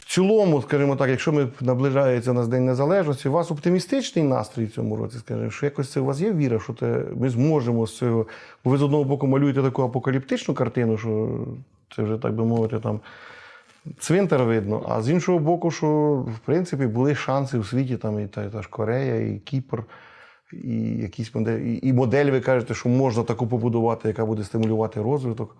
В цілому, скажімо так, якщо ми наближається нас День Незалежності, у вас оптимістичний настрій в цьому році, скажімо, що якось це у вас є віра, що те, ми зможемо з цього. Бо ви з одного боку малюєте таку апокаліптичну картину, що це вже, так би мовити, там цвинтар видно, а з іншого боку, що в принципі були шанси у світі, там і та, та ж Корея, і Кіпр, і якісь модель, і, і модель, ви кажете, що можна таку побудувати, яка буде стимулювати розвиток.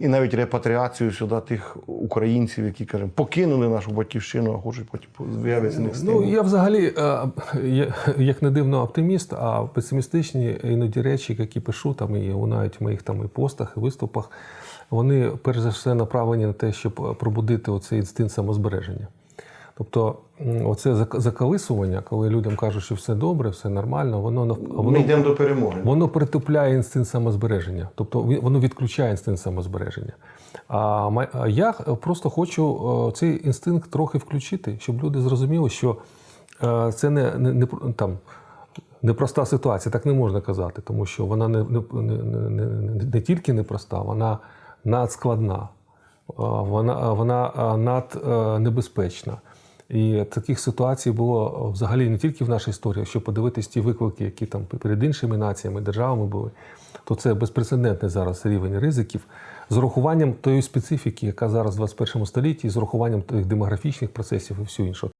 І навіть репатріацію сюди тих українців, які кажемо, покинули нашу батьківщину, а хочуть потім з'явитися них Ну, я взагалі, е, як не дивно, оптиміст, а песимістичні іноді речі, які пишу, там і лунають в моїх там і постах, і виступах, вони перш за все направлені на те, щоб пробудити оцей інстинкт самозбереження. Тобто, оце зак- заколисування, коли людям кажуть, що все добре, все нормально, воно нав- Ми воно йдемо до перемоги. Воно притупляє інстинкт самозбереження, тобто воно відключає інстинкт самозбереження. А я просто хочу е, цей інстинкт трохи включити, щоб люди зрозуміли, що е, це не, не, не там. Непроста ситуація, так не можна казати, тому що вона не, не, не, не, тільки непроста, вона надскладна, е, вона, вона наднебезпечна. І таких ситуацій було взагалі не тільки в нашій історії, що подивитись ті виклики, які там перед іншими націями, державами були, то це безпрецедентний зараз рівень ризиків з урахуванням тої специфіки, яка зараз в 21 столітті, з урахуванням тих демографічних процесів і всього іншого.